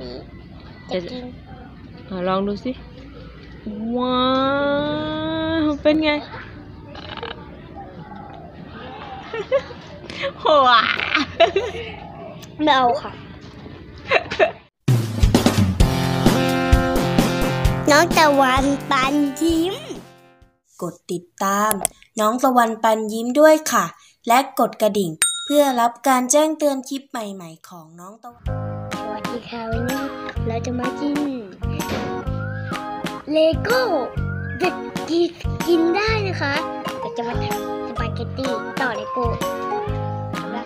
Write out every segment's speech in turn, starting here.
สิจะกินอะลองดูสิ ว้าว เป็นไงโหอะไม่เอาค่ะ น้องตะวันปันยิ้ม กดติดตาม น้องตะวันปันยิ้มด้วยค่ะ และกดกระดิ่ง เพื่อรับการแจ้งเตือนคลิปใหม่ ๆ ของน้องตะวันสวัสดี ค่ะวันนี้เราจะมากินเลโก้เด็กกินกินได้นะคะเราจะมาทำสปาเกตตี้ต่อเลโก้และ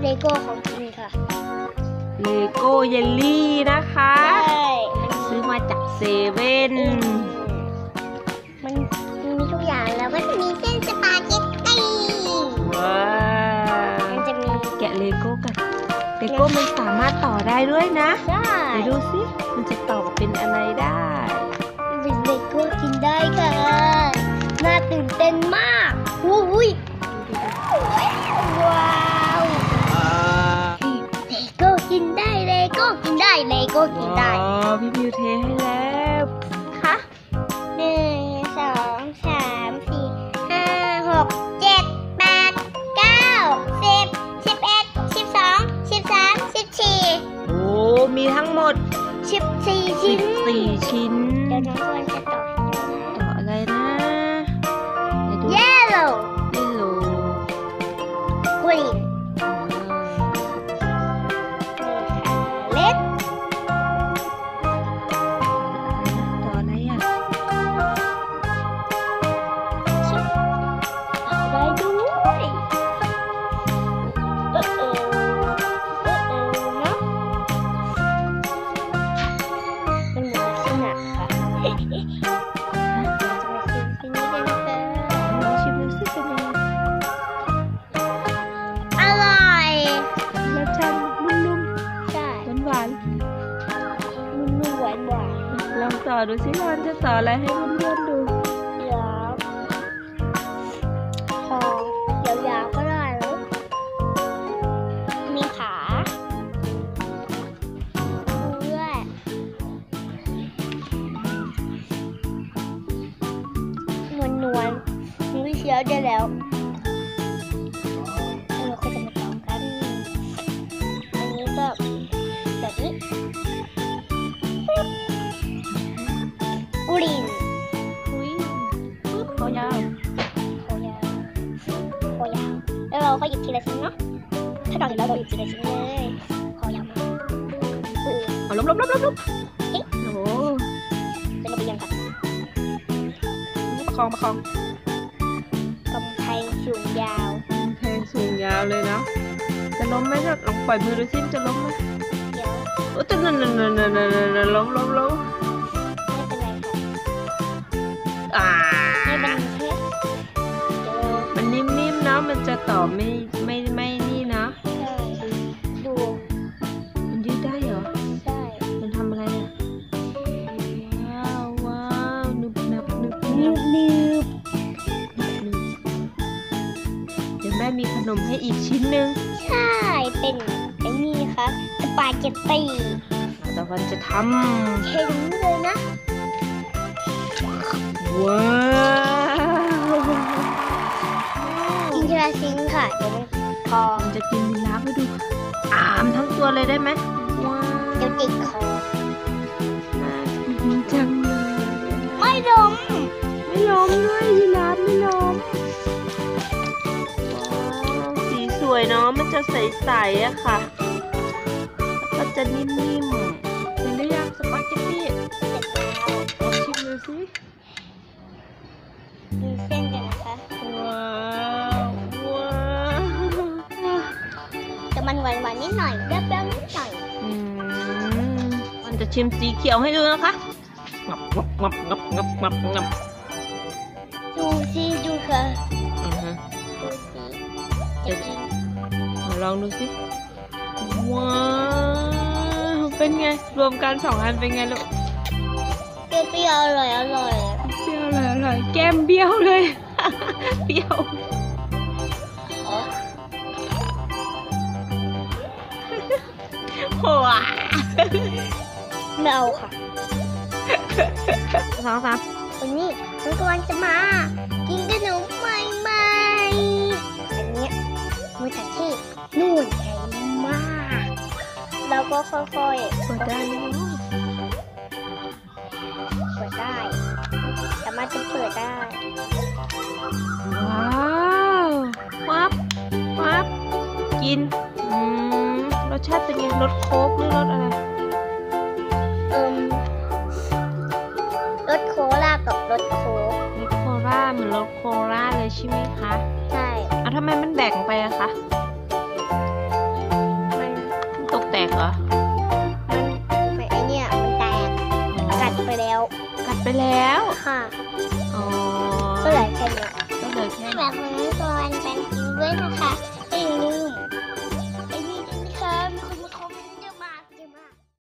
เลโก้ของจริงค่ะเลโก้เยลลี่นะคะใช่มันซื้อมาจากเซเว่นมันมีทุกอย่างแล้วก็จะมีเส้นสปาเกตตี้ว้าวมันจะมีแกะเลโก้กัน เลโก้มันสามารถต่อได้ด้วยนะใช่ไหนดูสิมันจะต่อเป็นอะไรได้เป็นเลโก้กินได้ค่ะน่าตื่นเต้นมากอุ้ยว้าวเลโก้กินได้เลโก้กินได้เลโก้กินได้ว้าวพี่บิวเทให้แล้ว สิบสี่ชิ้น 14 ชิ้น เดี๋ยวน้องควรจะต่ องชิมดูสิเป็นยังไงอร่อยรสชาตินุ่มใช่ๆหวานนุ่มๆหวานหวานๆลองต่อดูสิเราจะต่ออะไรให้เพื่อนๆดู ๆมือเชียวได้แล้วแล้วเราก็จะมาลองกัน อันนี้ก็แบบนี้ปึ๊บอุลินอุ้ยปึ๊บคอยาวโคยาวโคยาวแล้วเราก็หยิบทีละชิ้นเนาะ ถ้าเราเห็นแล้วเราหยิบทีละชิ้นเลยโคยาวมากอือเอาลบลบลบลบลบเอ๊ะโอ้โหเป็นระเบียงค่ะประคองประคองกำแพง สูงยาวแพงสูงยาวเลยเนาะจะล้มไหมถ้าลองปล่อยมือดูสิจะล้มไหมเดี๋ยวโอ้จะนั่นนั่นนั่นนั่นนั่นล้มล้มล้มไม่เป็นไรค่ะอ่าไม่เป็นแค่เดี๋ยวมันนิ่มๆเนาะมันจะต่อไม่ไม่ไม่นี่นะใช่ดูมันยืดได้เหรอใช่มันทำอะไรอะว้าวว้าวนุบนับนุบนืนับบนืบนุบ นมให้อีกชิ้นหนึ่งใช่ เป็นไอ้นี่ค่ะสปาเกตตี้แต่วันจะทเห็นเลยนะำว้าวกินทีละชิ้นค่ะเดี๋ยวมันพอมันจะกินยีราฟให้ดูอามทั้งตัวเลยได้ไหมว้าวเดี๋ยวติดคอน่ากินจังเลยไม่ดมไม่ล้มด้วยยีราฟไม่ล้มว้าวสีส วยเนาะมันจะใสๆอะค่ะ แล้วก็จะนิ่มๆเป็นหรือยังสปาเกตตี้เสร็จแล้วลองชิมดูสิดูเส้นกันนะคะ ว้าวว้าวแต่มันหวานหวานๆนิดหน่อยเปรี้ยวๆนิดหน่อยอืมมันจะชิมสีเขียวให้ดูนะคะงับงับงับงับงับงับงับดูสิดูค่ะ อือฮะดูสิจะกินเอา ลองดูสิ ว้าว เป็นไง รวมกันสองอันเป็นไงลูกเปรี้ยวๆอร่อยอร่อยเปรี้ยวเลยอร่อย แก้มเบี้ยวเลยเบี้ยวโหอะไม่เอาค่ะสองสามวันนี้น้องตะวันจะมา กินขนมใหม่ๆอันเนี้ย มือจากที่นู่นใหญ่มาก แล้วก็ค่อยๆเปิดได้ไหมเปิดได้สามารถจะเปิดได้ ว้าววับวับกินอืมรสชาติเป็นไงรสโค้กหรือรสอะไรเอิมรถโคลากับรถโค้กรสโคราเหมือนรสโคราเลยใช่ไหมคะใช่เอา ทำไมมันแบ่งไปอะคะมันมันตกแตกเหรอมันมันไอเนี่ยมันแตกกัดไปแล้วกัดไปแล้วค่ะอ๋อก็เหลือแค่เนี้ยก็เหลือแค่แบบนี้ตัวอันเป็นจริงด้วยนะคะอย่าลืม